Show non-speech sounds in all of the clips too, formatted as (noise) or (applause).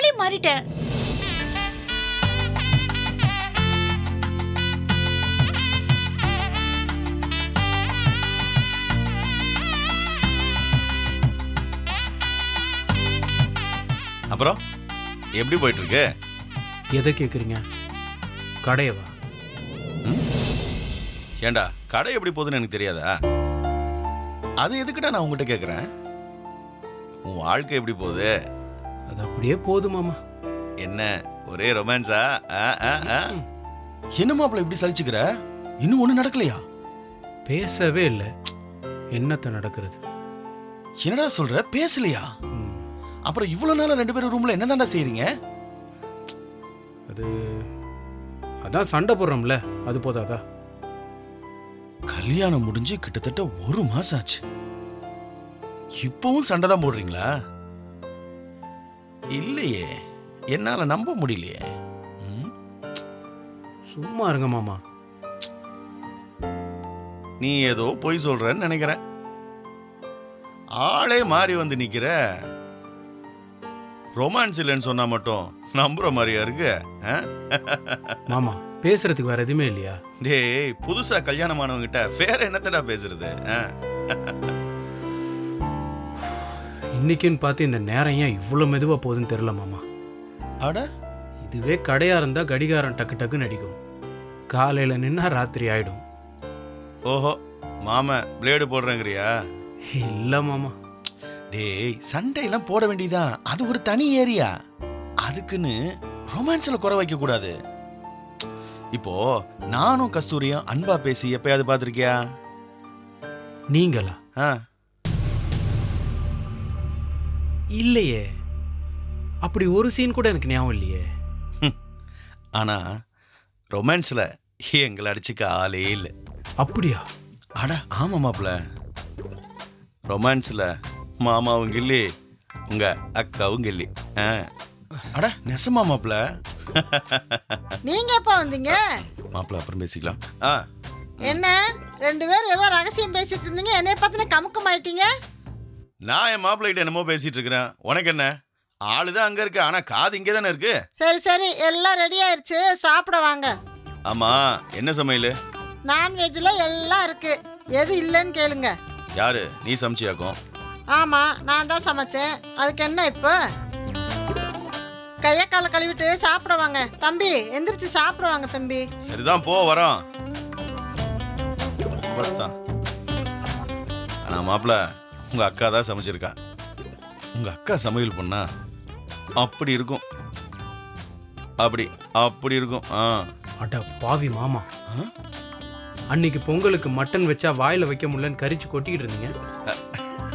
ஆளே மாறிட்ட அப்புறம் எப்படி போயிட்டு இருக்கு எதை கேட்குறீங்க கடையவா? ஏண்டா கடை எப்படி போகுதுன்னு எனக்கு தெரியாதா? அது எதுக்குடா நான் உங்ககிட்ட கேட்குறேன் உன் வாழ்க்கை எப்படி போகுது? அது அப்படியே போதும் மாமா. என்ன? ஒரே ரொமான்ஸா என்ன மாப்பிள்ள இப்படி சலிச்சுக்கிற? இன்னும் ஒண்ணு நடக்கலையா? பேசவே இல்லை. என்னத்த நடக்கிறது? என்னடா சொல்ற? பேசலையா? ம், அப்புறம் இவ்வளவு நாளா ரெண்டு பேரும் ரூம்ல என்னதான்டா செய்றீங்க? அது அதான் சண்டை போடுறோம்ல அது போதாதா? கல்யாணம் முடிஞ்சு கிட்டத்தட்ட ஒரு மாசம் ஆச்சு. இப்பவும் சண்டை தான் போடுறீங்களா? இல்லையே. என்னால நம்ப முடியலையே? சும்மா இருங்க மாமா. நீ ஏதோ பொய் சொல்றன்னு நினைக்கிறேன். ஆளே மாறி வந்து நிக்கிற. ரொமான்ஸ் இல்லைன்னு சொன்னா மட்டும் நம்புற மாதிரியா இருக்கு? ஆ? மாமா பேசுறதுக்கு வேற எதுவுமே இல்லையா? டேய் புதுசா கல்யாணமானவங்க கிட்ட வேற என்னத்தடா பேசுறது? ஆ? இன்னைக்குன்னு பார்த்து இந்த நேரம் ஏன் இவ்வளோ மெதுவாக போகுதுன்னு தெரில மாமா. அட. இதுவே கடையா இருந்தா கடிகாரம் டக்கு டக்குன்னு அடிக்கும். காலையில நின்னா ராத்திரி ஆயிடும். ஓஹோ மாம பிளேடு போடுறேங்கிறியா? இல்ல மாமா. டேய் சண்டையெல்லாம் போட வேண்டியதான் அது ஒரு தனி ஏரியா. அதுக்குன்னு ரொமான்ஸ்ல குறை வைக்க கூடாது. இப்போ நானும் கஸ்தூரியும் அன்பா பேசி எப்பயாவது பார்த்திருக்கியா? நீங்களா? ஆ. இல்லையே. அப்படி ஒரு சீன் கூட எனக்கு ஞாபகம் இல்லையே. ஆனா ரொமான்ஸ்ல எங்களை அடிச்சுக்க ஆளே இல்லை. அப்படியா? அட ஆமா மாப்ள ரொமான்ஸ்ல மாமாவும் கில்லி உங்க அக்காவும் கில்லி ஆ. அட நெசமா மாப்ள நீங்க எப்ப வந்தீங்க? மாப்ள அப்புறம் பேசிக்கலாம். ஆ. என்ன? ரெண்டு பேரும் ஏதோ ரகசியம் பேசிட்டு இருந்தீங்க. என்னைய பத்தின கமுக்கம் ஆயிட்டீங்க நான் என் மாப்பிள்ளை கிட்ட என்னமோ பேசிட்டு இருக்கிறேன். உனக்கு என்ன? ஆளுதான் அங்க இருக்கு ஆனா காது இங்கே தானே இருக்கு? சரி சரி. எல்லாம் ரெடி ஆயிருச்சு. சாப்பிட வாங்க. ஆமா என்ன சமையல்? நான்வெஜ்ல எல்லாம் இருக்கு. எது இல்லைன்னு கேளுங்க. யாரு? நீ சமைச்சியாக்கும் ஆமா நான் தான் சமைச்சேன். அதுக்கு என்ன இப்போ? கைய காலை கழுவிட்டு சாப்பிட வாங்க. தம்பி எந்திரிச்சு சாப்பிட வாங்க தம்பி. சரிதான் போ வரோம். ஆனா மாப்பிள்ள உங்க அக்கா தான் சமைச்சிருக்கா. உங்க அக்கா சமையல் பண்ணா? அப்படி இருக்கும். அப்படி அப்படி இருக்கும். ஆ. அட பாவி மாமா? அன்னைக்கு பொங்கலுக்கு மட்டன் வச்சா வாயில வைக்க முடியலன்னு கரிச்சு கொட்டிக்கிட்டு இருந்தீங்க.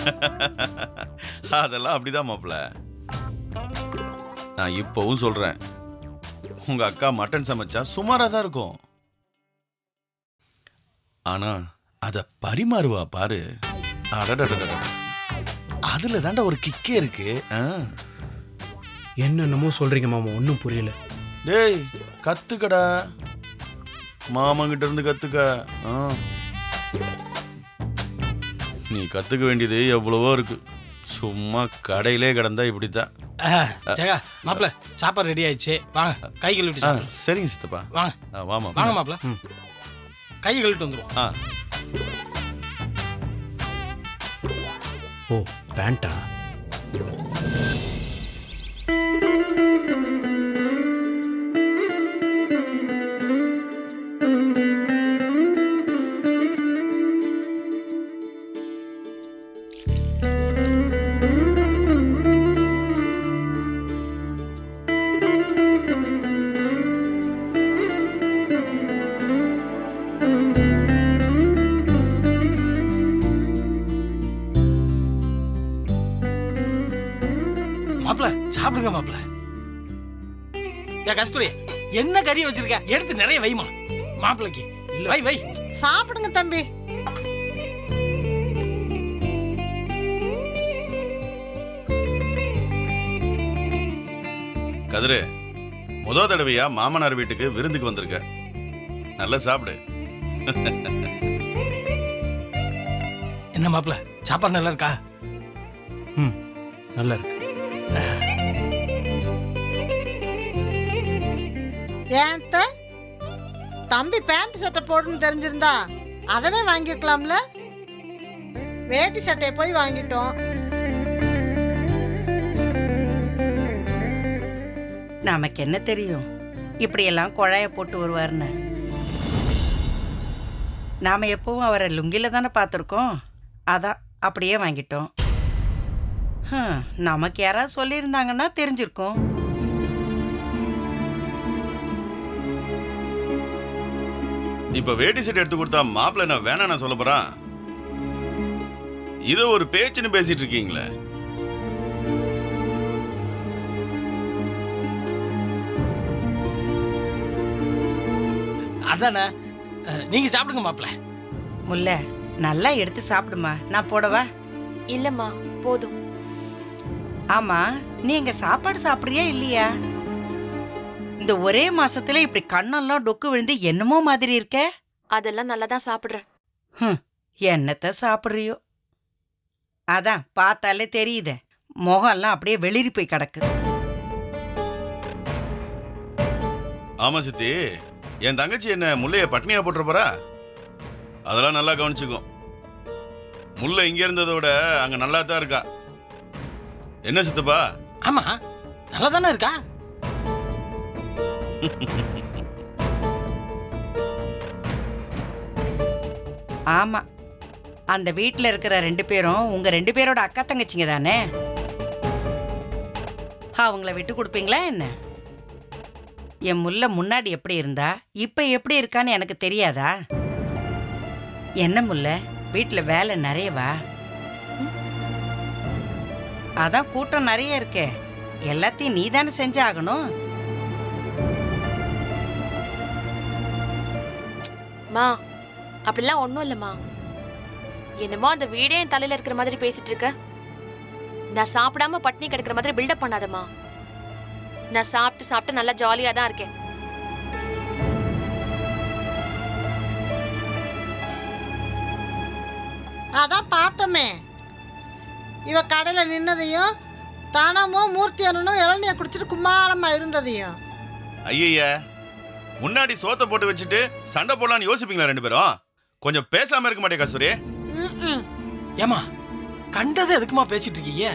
(laughs) அதெல்லாம் அப்படிதான் மாப்பிள்ள நான் இப்பவும் சொல்றேன். உங்க அக்கா மட்டன் சமைச்சா சுமாரா தான் இருக்கும். ஆனா அத பரிமாறுவா பாரு. அதுல தாண்டா ஒரு கிக்கே இருக்கு. என்னென்னமோ சொல்றீங்க மாமா ஒன்றும் புரியல. டேய் கத்துக்கடா. மாமங்கிட்ட இருந்து கத்துக்க. நீ கத்துக்க வேண்டியது எவ்வளவோ இருக்கு. சும்மா கடையிலே கிடந்தா இப்படித்தான். ஜெகா மாப்பிள சாப்பாடு ரெடி ஆயிடுச்சு. வாங்க கை கழுவிட்டு. சரிங்க சித்தப்பா. வாங்க. வாமா வாங்க மாப்பிள. ம். கை கழுவிட்டு வந்துருவோம். ஆ. ஓ பேண்டா சாப்பிடுங்க மாப்பிள ஏ கஸ்தூரி என்ன கறி வச்சிருக்க? எடுத்து நிறைய வைமா மாப்பிளைக்கு இல்ல. வை வை. சாப்பிடுங்க தம்பி. கதிரு முத தடவையா மாமனார் வீட்டுக்கு விருந்துக்கு வந்திருக்க. நல்லா சாப்பிடு. என்ன மாப்பிள சாப்பாடு நல்லா இருக்கா? ம் நல்லா இருக்கு. ஏன் தம்பி பேண்ட் சட்டை போடுன்னு தெரிஞ்சிருந்தா அதவே வாங்கியிருக்கலாம்ல? வேட்டி சட்டையை போய் வாங்கிட்டோம். நமக்கு என்ன தெரியும்? இப்படியெல்லாம் குழாய போட்டு வருவார்னு நாம் எப்பவும் அவரை லுங்கில தானே பார்த்துருக்கோம். அதான் அப்படியே வாங்கிட்டோம். நமக்கு யாராவது சொல்லியிருந்தாங்கன்னா தெரிஞ்சிருக்கோம். இப்ப வேட்டி செட் எடுத்து கொடுத்தா மாப்பிள்ள என்ன வேணாம் நான் சொல்ல போறான் இத ஒரு பேச்சுன்னு பேசிட்டு இருக்கீங்களே. அதானே நீங்க சாப்பிடுங்க மாப்பிள முல்ல நல்லா எடுத்து சாப்பிடுமா. நான் போடவா? இல்லம்மா போதும். ஆமா நீ இங்க சாப்பாடு சாப்பிடுறியா இல்லையா? இந்த ஒரே மாசத்துல இப்படி கண்ணெல்லாம் டொக்கு விழுந்து என்னமோ மாதிரி இருக்க? அதெல்லாம் நல்லா தான் சாப்பிடுறேன் என்னத்த சாப்பிட்றியோ? அதான் பார்த்தாலே தெரியுதே. முகம்லாம் அப்படியே வெளிரி போய் கிடக்கு ஆமா சித்தி என் தங்கச்சி என்ன முல்லைய பட்னியா போட்டுற போறா அதெல்லாம் நல்லா கவனிச்சுக்கும் முல்லை இங்க இருந்ததை விட அங்க நல்லா தான் இருக்கா. என்ன சித்தப்பா? ஆமா நல்லா தானே இருக்கா? (laughs) ஆமா. அந்த வீட்டில் இருக்கிற ரெண்டு பேரும் உங்க ரெண்டு பேரோட அக்கா தங்கச்சிங்க தானே? அவங்கள விட்டு கொடுப்பீங்களா என்ன? என் முல்லை முன்னாடி எப்படி இருந்தா இப்ப எப்படி இருக்கான்னு எனக்கு தெரியாதா? என்ன முல்லை? வீட்டில் வேலை நிறையவா? அதான் கூட்டம் நிறைய இருக்கே. எல்லாத்தையும் நீ தானே செஞ்சாகணும்? மா அப்படிலாம் ஒண்ணும் இல்லம்மா. என்னமோ அந்த வீடே என் தலையில இருக்கிற மாதிரி பேசிட்டு இருக்க. நான் சாப்பிடாம பட்னி கிடக்கிற மாதிரி பில்டப் பண்ணாதம்மா. நான் சாப்பிட்டு சாப்பிட்டு நல்லா ஜாலியா தான் இருக்கேன். அதான் பார்த்தோமே. இவ கடையில் நின்னதையும் தானமும் மூர்த்தி அண்ணனும் இளநியை குடிச்சிட்டு கும்மாளமா இருந்ததையும். ஐயய்ய. முன்னாடி சோத்தை போட்டு வச்சுட்டு சண்டை போடலான்னு யோசிப்பீங்களா ரெண்டு பேரும்? கொஞ்சம் பேசாம இருக்க மாட்டே கஸ்தூரி. ஏமா கண்டதை எதுக்குமா பேசிட்டு இருக்கீங்க?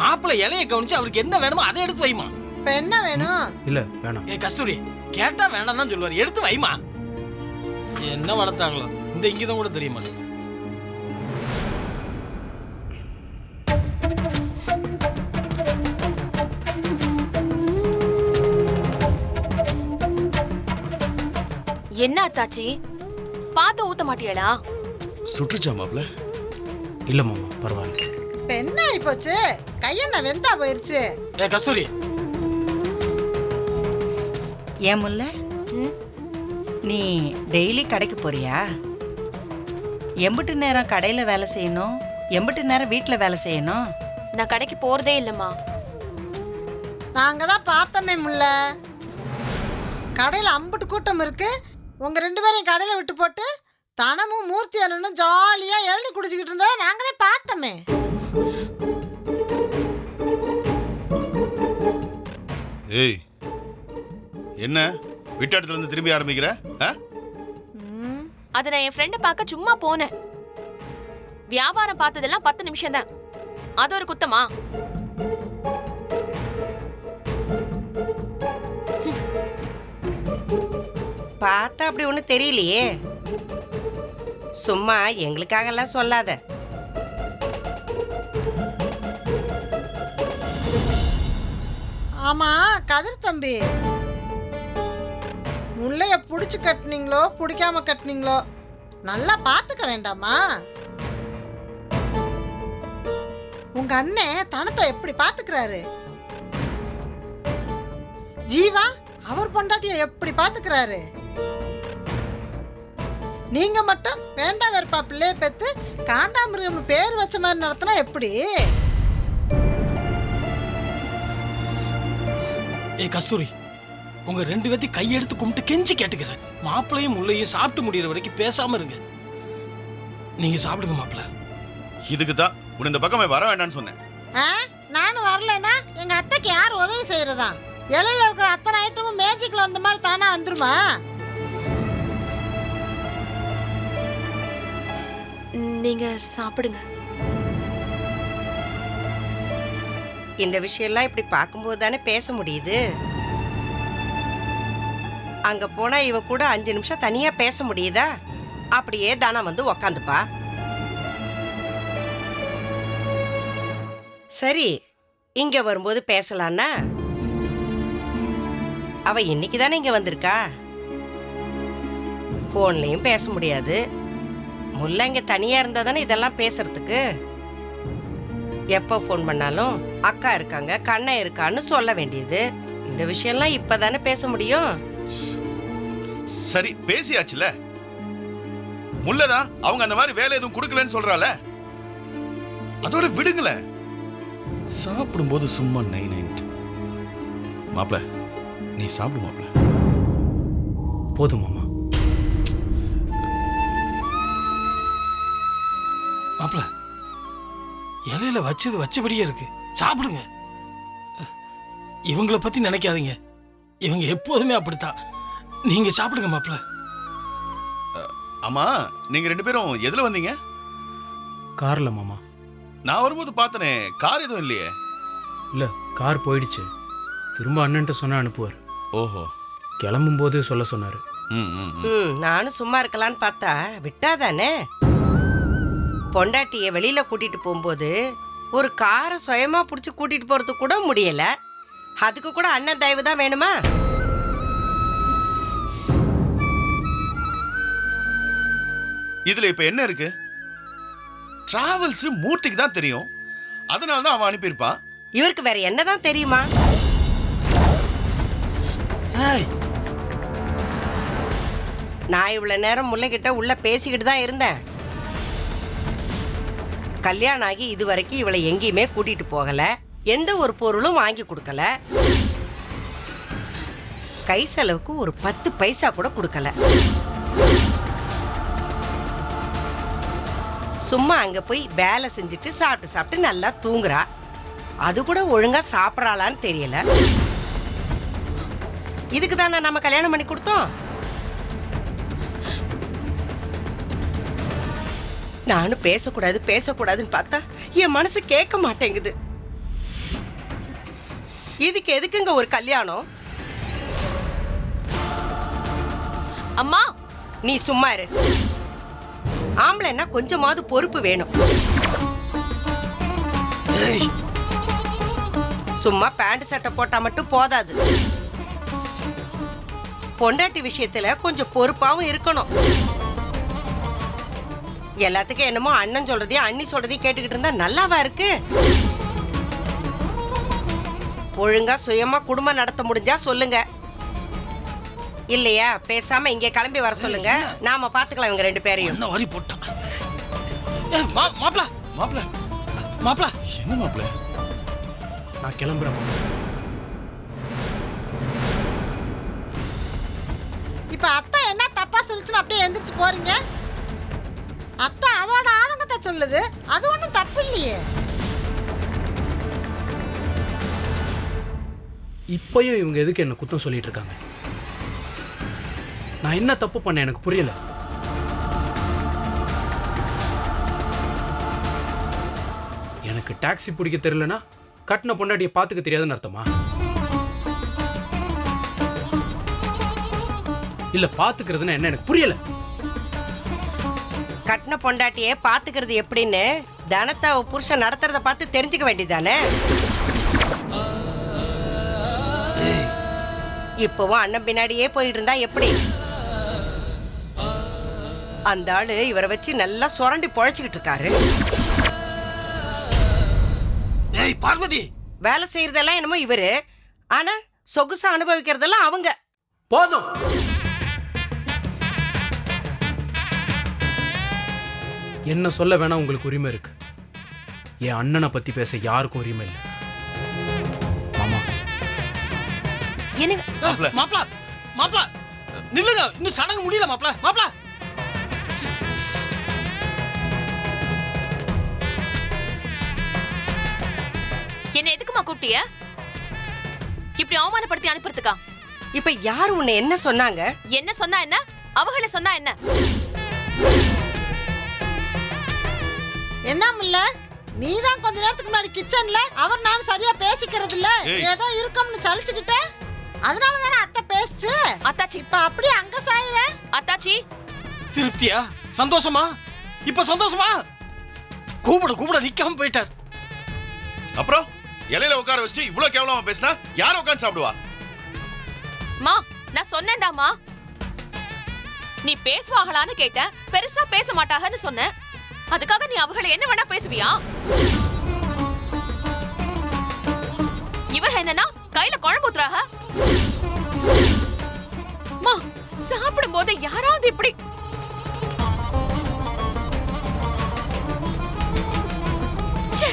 மாப்பிள்ளை இலைய கவனிச்சு அவருக்கு என்ன வேணுமோ அதை எடுத்து வைமா இப்ப என்ன வேணும்? இல்லை வேணாம். ஏ கஸ்தூரி கேட்டா வேணாம் தான் சொல்லுவார். எடுத்து வைமா என்ன வளர்த்தாங்களோ? இந்த இங்கதான் கூட தெரிய மாட்டேங்குது என்ன அத்தாச்சி? பார்த்து ஊத்த மாட்டியாளா சுற்றுச்சா மாப்ள இல்லை மாமா பரவாயில்ல. இப்ப என்ன ஆயிப்போச்சு கையென்ன வெந்தா போயிருச்சு. ஏ கஸ்தூரி. ஏன் முல்ல? நீ டெய்லி கடைக்கு போறியா? எம்பிட்டு நேரம் கடையில வேலை செய்யணும். எம்பிட்டு நேரம் வீட்டில் வேலை செய்யணும். நான் கடைக்கு போறதே இல்லம்மா. நாங்க தான் பார்த்தோமே முல்ல. கடையில் அம்புட்டு கூட்டம் இருக்கு. உங்க ரெண்டு பேரையும் கடையில் விட்டு போட்டு தனமும் மூர்த்தி அண்ணனும் ஜாலியா இளநி குடிச்சுக்கிட்டு இருந்தா நாங்க தான் பார்த்தோமே. ஏய் என்ன? விட்டாட்டத்துல இருந்து திரும்பி ஆரம்பிக்கிற? ஆ? ம், அது நான் என் ஃப்ரெண்டை பார்க்க சும்மா போனேன். வியாபாரம் பார்த்ததெல்லாம் பத்து நிமிஷம் தான் அது ஒரு குத்தமா? பார்த்தா அப்படி ஒன்றும் தெரியலையே. சும்மா எங்களுக்காகலாம் சொல்லாத. ஆமா கதிர் தம்பி. முல்லைய புடிச்சு கட்டினீங்களோ பிடிக்காம கட்டினீங்களோ நல்லா பார்த்துக்க வேண்டாமா? உங்க அண்ணன் தனத்தை எப்படி பாத்துக்கிறாரு? ஜீவா அவர் பொண்டாட்டிய எப்படி பாத்துக்கிறாரு? நீங்க மட்டும் வேண்டாம் வெறுப்பா பிள்ளைய பெத்து காண்டாமிருகம் பேர் வச்ச மாதிரி நடத்தினா எப்படி? ஏ கஸ்தூரி உங்க ரெண்டு பேத்தையும் கையெடுத்து கும்பிட்டு கெஞ்சி கேட்டுக்கிறேன். மாப்பிள்ளையும் முள்ளையும் சாப்பிட்டு முடியிற வரைக்கும் பேசாம இருங்க. நீங்க சாப்பிடுங்க மாப்பிள்ள. இதுக்கு தான் உன்னை இந்த பக்கமே வர வேண்டாம்னு சொன்னேன். ஆ? நானும் வரலைன்னா எங்க அத்தைக்கு யார் உதவி செய்யறதா? இலையில இருக்கிற அத்தனை ஐட்டமும் மேஜிக்ல வந்த மாதிரி தானா வந்துருமா? நீங்க சாப்பிடுங்க. இந்த விஷயம்லாம் இப்படி பார்க்கும்போது தானே பேச முடியுது. அங்க போனா இவ கூட அஞ்சு நிமிஷம் தனியா பேச முடியுதா? அப்படியே தானா வந்து உக்காந்துப்பா. சரி இங்க வரும்போது பேசலான்னா? அவ இன்னைக்கு தானே இங்க வந்திருக்கா? போன்லயும் பேச முடியாது. முல்லை இங்க தனியா இருந்தா தானே இதெல்லாம் பேசுறதுக்கு? எப்போ ஃபோன் பண்ணாலும் அக்கா இருக்காங்க கண்ணன் இருக்கான்னு சொல்ல வேண்டியது. இந்த விஷயம்லாம் இப்பதானே பேச முடியும்? சரி பேசியாச்சுல. முல்லதான் அவங்க அந்த மாதிரி வேலை எதுவும் கொடுக்கலன்னு சொல்றால அதோட விடுங்கள. சாப்பிடும்போது சும்மா நை நைன்ட்டு மாப்ள நீ சாப்பிடு மாப்ள போதும் மாப்பிள இலையில வச்சது வச்சபடியே இருக்கு. சாப்பிடுங்க. இவங்கள பத்தி நினைக்காதீங்க. இவங்க எப்போதுமே அப்படித்தான். நீங்க சாப்பிடுங்க மாப்பிள ஆமா நீங்க ரெண்டு பேரும் எதுல வந்தீங்க? கார்ல மாமா. நான் வரும்போது பார்த்தனே கார் எதுவும் இல்லையே. இல்லை கார் போயிடுச்சு. திரும்ப அண்ணன்ட்ட சொன்னா அனுப்புவார். ஓஹோ. கிளம்பும்போது சொல்ல சொன்னார். ம் ம் ம். ம் நானும் சும்மா இருக்கலான்னு பார்த்தா விட்டாதானே? பொண்டாட்டிய வெளியில கூட்டிட்டு போகும்போது ஒரு காரை சுயமா புடிச்சு கூட்டிட்டு போறது கூட முடியல. அதுக்கு கூட அண்ணன் தயவு தான் வேணுமா? இதுல இப்ப என்ன இருக்கு? டிராவல்ஸ் மூர்த்திக்கு தான் தெரியும். அதனால தான் அவன் அனுப்பியிருப்பான் இவருக்கு வேற என்னதான் தெரியுமா? நான் இவ்வளவு நேரம் முல்லைகிட்ட உள்ள பேசிக்கிட்டு தான் இருந்தேன். கல்யாணம் ஆகி இது வரைக்கும் இவளை எங்கேயுமே கூட்டிட்டு போகல. எந்த ஒரு பொருளும் வாங்கி கொடுக்கல. கை செலவுக்கு ஒரு பத்து பைசா கூட கொடுக்கல. சும்மா அங்க போய் வேலை செஞ்சுட்டு சாப்பிட்டு சாப்பிட்டு நல்லா தூங்குறா. அது கூட ஒழுங்கா சாப்பிட்றாளான்னு தெரியல. இதுக்கு தானே நம்ம கல்யாணம் பண்ணி கொடுத்தோம்? நானும் பேசக்கூடாது பேசக்கூடாதுன்னு பார்த்தா என் மனசு கேட்க மாட்டேங்குது. இதுக்கு எதுக்குங்க ஒரு கல்யாணம்? அம்மா! நீ சும்மா இரு. ஆம்பளைன்னா கொஞ்சமாவது பொறுப்பு வேணும். சும்மா பேண்ட் சட்டை போட்டா மட்டும் போதாது. பொண்டாட்டி விஷயத்துல கொஞ்சம் பொறுப்பாவும் இருக்கணும். எல்லாத்துக்கும் என்னமோ அண்ணன் சொல்றதையும் அண்ணி சொல்றதையும் கேட்டுக்கிட்டு இருந்தா நல்லாவா இருக்கு? ஒழுங்கா சுயமா குடும்பம் நடத்த முடிஞ்சா சொல்லுங்க. இல்லையா? பேசாம இங்க கிளம்பி வர சொல்லுங்க. நாம பாத்துக்கலாம் இவங்க ரெண்டு பேரையும். என்ன வரி போட்டான். மாப்ள மாப்ள மாப்ள என்ன மாப்ள நான் கிளம்புறேன். இப்ப அத்தை என்ன தப்பா சொல்லுச்சுன்னு அப்படியே எந்திரிச்சு போறீங்க? கேட்க சொல்லுது? அது ஒன்றும் தப்பு இல்லையே. இப்பயும் இவங்க எதுக்கு என்ன குத்தம் சொல்லிட்டு இருக்காங்க? நான் என்ன தப்பு பண்ணேன் எனக்கு புரியல. எனக்கு டாக்ஸி பிடிக்க தெரியலனா கட்டின பொண்டாட்டியை பார்த்துக்க தெரியாதுன்னு அர்த்தமா? இல்ல பார்த்துக்கிறதுனா என்ன? எனக்கு புரியல. கட்டின பொண்டாட்டியே பாத்துக்கிறது எப்படின்னு தனத்தை அவ புருஷன் நடத்துறத பார்த்து தெரிஞ்சுக்க வேண்டியதானே இப்பவும் அண்ணன் பின்னாடியே போயிட்டு இருந்தா எப்படி? அந்த ஆளு இவரை வச்சு நல்லா சுரண்டி பொழைச்சிக்கிட்டு இருக்காரு. ஏய் பார்வதி! வேலை செய்யறதெல்லாம் என்னமோ இவரு. ஆனா சொகுசா அனுபவிக்கிறதெல்லாம் அவங்க. போதும். என்ன சொல்ல வேணா உங்களுக்கு உரிமை இருக்கு. என் அண்ணனை பத்தி பேச யாருக்கும் உரிமை இல்லை. மாமா. என்னங்க? மாப்ள. மாப்ள மாப்ள. நில்லுங்க இன்னும் சடங்கு முடியல மாப்ள. மாப்ள. என்ன எதுக்குமா கூப்பிட்டிய? இப்படி அவமானப்படுத்தி அனுப்புறதுக்கா? இப்ப யார் உன்னை என்ன சொன்னாங்க? என்ன சொன்னா என்ன? அவங்கள சொன்னா என்ன? என்ன முல்ல நீ தான் கொஞ்ச நேரத்துக்கு முன்னாடி கிச்சன்ல அவர் நான் சரியா பேசிக்கிறது இல்ல. ஏதோ இருக்கோம்னு சலிச்சுக்கிட்ட. அதனால தானே அத்தை பேசுச்சு. அத்தாச்சி. இப்ப அப்படியே அங்க சாயிர அத்தாச்சி. திருப்தியா? சந்தோஷமா? இப்ப சந்தோஷமா? கூப்பிட கூப்பிட நிக்காம போயிட்டார். அப்புறம் இலையில உட்கார வச்சுட்டு இவ்வளவு கேவலமா பேசினா யார் உட்காந்து சாப்பிடுவா? மா நான் சொன்னேன்டாமா நீ பேசுவாங்களான்னு கேட்ட பெருசா பேச மாட்டாங்கன்னு சொன்ன அதுக்காக நீ அவங்களை என்ன வேணா பேசுவியா? இவ என்னன்னா கையில குழம்பு ஊத்துறாக? சாப்பிடும் போது யாராவது இப்படி ச்சே.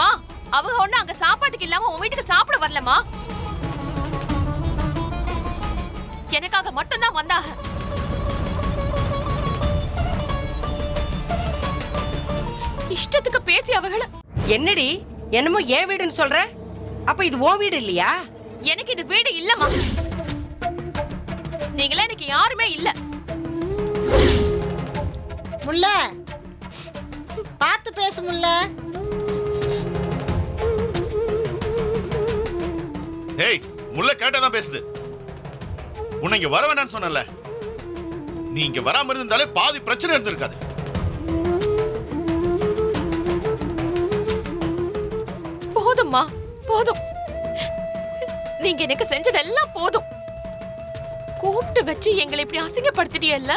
மா அவங்க ஒண்ணு அங்க சாப்பாட்டுக்கு இல்லாம உன் வீட்டுக்கு சாப்பிட வரலமா? எனக்காக மட்டும்தான் வந்தாக. இஷ்டத்துக்கு பேசி அவங்கள என்னடி? என்னமோ ஏன் வீடுன்னு சொல்ற? அப்ப இது ஓ வீடு இல்லையா? எனக்கு இது வீடு இல்லம்மா. நீங்களே எனக்கு யாருமே இல்ல. முல்ல. பார்த்து பேசு முல்ல. ஏய் முல்ல கேட்டா தான் பேசுது. உன்னை இங்க வர வேண்டாம்னு சொன்னல நீ இங்க வராம இருந்தாலே பாதி பிரச்சனை இருந்திருக்காது. போதும்மா போதும். நீங்க எனக்கு செஞ்சதெல்லாம் போதும். கூப்பிட்டு வச்சு எங்களை இப்படி அசிங்கப்படுத்திட்டியல்ல?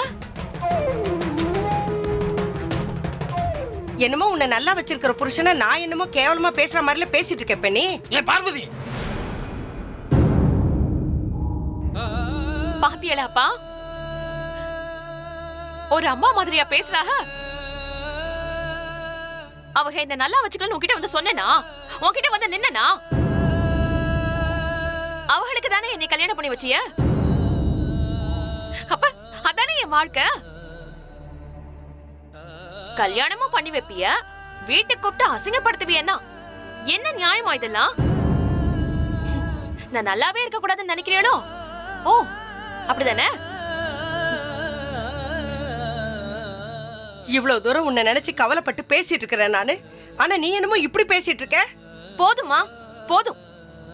என்னமோ உன்னை நல்லா வச்சிருக்கிற புருஷனை நான் என்னமோ கேவலமா பேசுற மாதிரில பேசிட்டு இருக்க இப்ப நீ ஏன் பார்வதி பாத்தியலாப்பா ஒரு அம்மா மாதிரியா பேசுறாக? அவங்க என்ன நல்லா வச்சுக்கணும்னு உன்கிட்ட வந்து சொன்னேனா? உன்கிட்ட வந்து நின்னனா? அவங்களுக்கு தானே என்னை கல்யாணம் பண்ணி வச்சிய? அப்ப அதானே என் வாழ்க்கை? கல்யாணமும் பண்ணி வைப்பிய? வீட்டுக்கு கூப்பிட்டு அசிங்கப்படுத்துவியன்னா? என்ன நியாயமா இதெல்லாம்? நான் நல்லாவே இருக்க கூடாதுன்னு நினைக்கிறேனோ? ஓ அப்படிதானே? இவ்வளவு தூரம் உன்னை நினைச்சு கவலைப்பட்டு பேசிட்டு இருக்கிறேன் நானு. ஆனா நீ என்னமோ இப்படி பேசிட்டு இருக்க? போதுமா போதும்.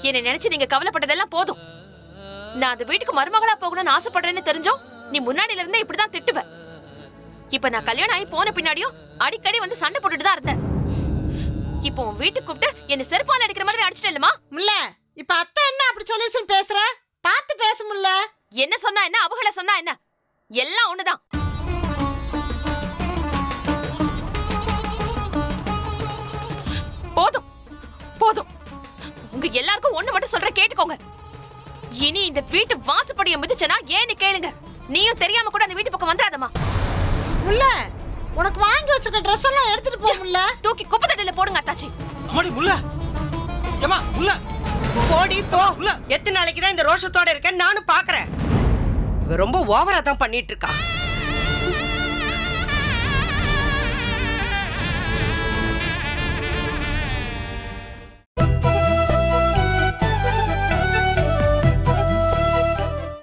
என்னை நினைச்சு நீங்க கவலைப்பட்டதெல்லாம் போதும். நான் அந்த வீட்டுக்கு மருமகளா போகணும்னு ஆசைப்படுறேன்னு தெரிஞ்சோம் நீ முன்னாடில இருந்தே இப்படிதான் திட்டுவ. இப்ப நான் கல்யாணம் ஆகி போன பின்னாடியும் அடிக்கடி வந்து சண்டை போட்டுட்டு தான் இருந்தேன். இப்போ உன் வீட்டுக்கு கூப்பிட்டு என்ன செருப்பால் அடிக்கிற மாதிரி அடிச்சிட்டு இல்லமா முல்ல இப்ப அத்தை என்ன அப்படி சொல்லிருச்சுன்னு பேசுற? பார்த்து பேச முல்ல. என்ன சொன்னா என்ன அவங்கள சொன்னா என்ன? எல்லாம் ஒண்ணுதான். எல்லாருக்கும் ஒண்ணு மட்டும் சொல்ற கேட்டுக்கோங்க. இனி இந்த வீட்டு வாசப்படிய மிதிச்சனா ஏன்னு கேளுங்க. நீயும் தெரியாம கூட அந்த வீட்டு பக்கம் வந்துடாதம்மா. முல்ல உனக்கு வாங்கி வச்சிருக்க ட்ரெஸ் எல்லாம் எடுத்துட்டு போ முல்ல. தூக்கி குப்பை தட்டில போடுங்க அத்தாச்சி. அம்மாடி முல்ல. ஏமா முல்ல. போடி போ. உள்ள. எத்தனை நாளைக்கு தான் இந்த ரோஷத்தோட இருக்கேன்னு நானும் பாக்குறேன். இவ ரொம்ப ஓவரா தான் பண்ணிட்டு இருக்கா.